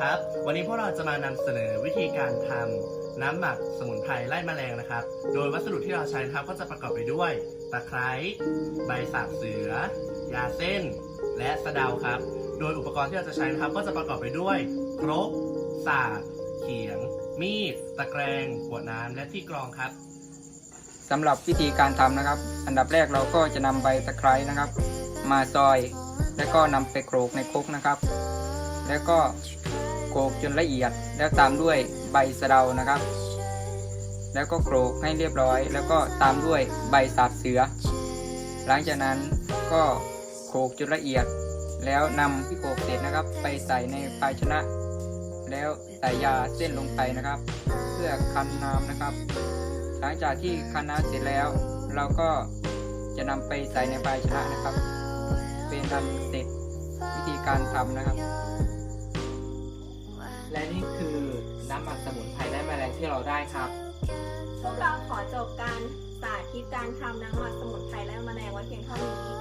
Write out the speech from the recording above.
ครับ วันนี้พวกเราจะมานำเสนอวิธีการทำน้ำหมักสมุนไพรไล่แมลงนะครับ โดยวัสดุที่เราใช้นะครับก็จะประกอบไปด้วยตะไคร้ใบสาบเสือ ยาเส้น และสะเดาครับ โดยอุปกรณ์ที่เราจะใช้นะครับ ก็จะประกอบไปด้วยครกสากเขียง มีด ตะแกรงขวดน้ำและที่กรองครับสำหรับวิธีการทำนะครับ อันดับแรกเราก็จะนำใบตะไคร้นะครับ มาซอย แล้วก็นำไปโขลกในครกนะครับ แล้วก็ โขกจนละเอียด แล้วตามด้วยใบสะเดานะครับ แล้วก็โขลกให้เรียบร้อย แล้วก็ตามด้วยใบสาบเสือ หลังจากนั้นก็โขกจนละเอียด แล้วนำที่โขกเสร็จนะครับ ไปใส่ในภาชนะ แล้วใส่ยาเส้นลงไปนะครับ เพื่อคั้นน้ำนะครับ หลังจากที่คั้นน้ำเสร็จแล้ว เราก็จะนำไปใส่ในภาชนะนะครับ เป็นอันเสร็จวิธีการทำนะครับ ที่เราได้ครับ พวกเราขอจบการสาธิตการทำน้ำหมักสมุนไพรและแมลงไว้เพียงเท่านี้